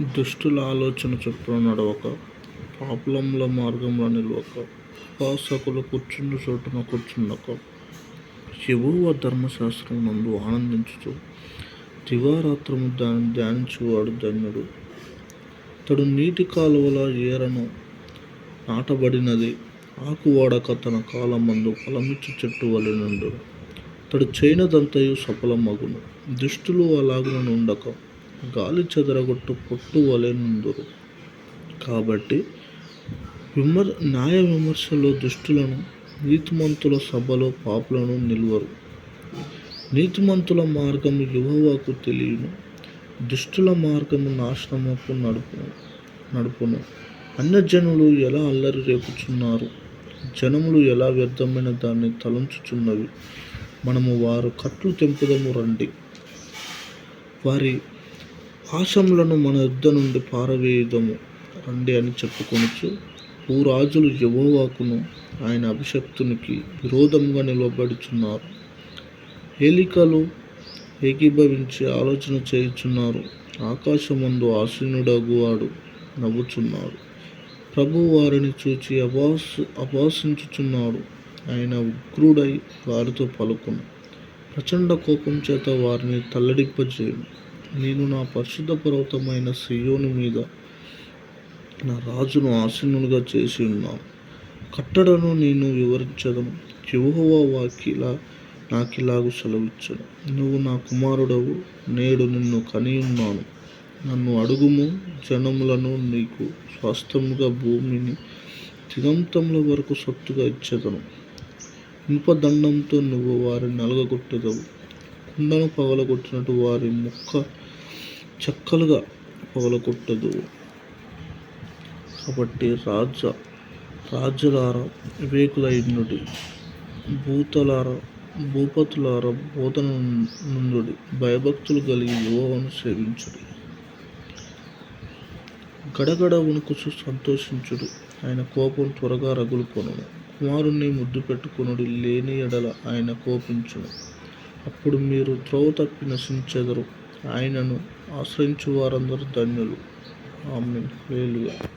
దుష్టుల ఆలోచన చొప్పున నడవక పాపులముల మార్గంలో నిలవక ఉపాసకులు కూర్చున్న చోటున కూర్చుండక యెహోవా ధర్మశాస్త్రమునందు ఆనందించుతూ దివారాత్రము దానిని ధ్యానించువాడు ధన్యుడు. అతడు నీటి కాలువల ఏరను నాటబడినది ఆకు వాడక తన కాలమందు ఫలమిచ్చు చెట్టు వలె నుండును. అతడు చేయనిదంతయు సఫలమగును. దుష్టులు అలాగున ఉండక గాలి చెదరగొట్టు పొట్టు వలెనుందురు కాబట్టి విమర్ న్యాయ విమర్శలో దుష్టులను నీతిమంతుల సభలో పాపులను నిలువరు. నీతిమంతుల మార్గము యెహోవాకు తెలియను. దుష్టుల మార్గము నాశనముకు నడుపును నడుపును. అన్యజనులు ఎలా అల్లరి రేపుచున్నారు? జనములు ఎలా వ్యర్థమైన దాన్ని తలంచుచున్నవి? మనము వారు కట్లు తెంపుదము రండి. వారి పాశములను మన యుద్ధ నుండి పారవేయుదము. రండి అని చెప్పుకొనుచు భూరాజులు యవోవాకును ఆయన అభిషక్తునికి విరోధంగా నిలబడుచున్నారు. ఏలికలు ఏకీభవించి ఆలోచన చేయుచున్నారు. ఆకాశమందు ఆసీనుడగువాడు నవ్వుచున్నాడు. ప్రభు వారిని చూచి అభాస్ అభాసించుచున్నాడు ఆయన ఉగ్రుడై వారితో పలుకును. ప్రచండ కోపం చేత వారిని తల్లడింపజేయును నేను నా పరిశుద్ధ పర్వతమైన సియోను మీద నా రాజును ఆసీనులుగా చేసి ఉన్నాను. కట్టడను నేను వివరించడం యెహోవా వాకిలా నాకిలాగు సెలవిచ్చను. నువ్వు నా కుమారుడవు నేడు నిన్ను కనియున్నాను. నన్ను అడుగుము జనములను నీకు స్వస్థముగా భూమిని దిగంతముల వరకు సొత్తుగా ఇచ్చేదను. ఇనుపదండంతో నువ్వు వారిని నలగగొట్టెదవు. కుండను పగలగొట్టినట్టు వారి ముక్క చక్కలుగా పగలగొట్టదు. కాబట్టి రాజ రాజులార వివేకులైనడి భూతలారా భూపతులారా బోధన నుండి భయభక్తులు కలిగి యువను సేవించుడి. గడగడ వణుకుచు సంతోషించుడు. ఆయన కోపం త్వరగా రగులుకొనును. కుమారుణ్ణి ముద్దు పెట్టుకొనుడి లేని ఎడల ఆయన కోపించును. అప్పుడు మీరు త్రోవ తప్పి నశించెదరు ఆయనను ఆశ్రయించు వారందరూ ధన్యులు. ఆమె హల్లెలూయా.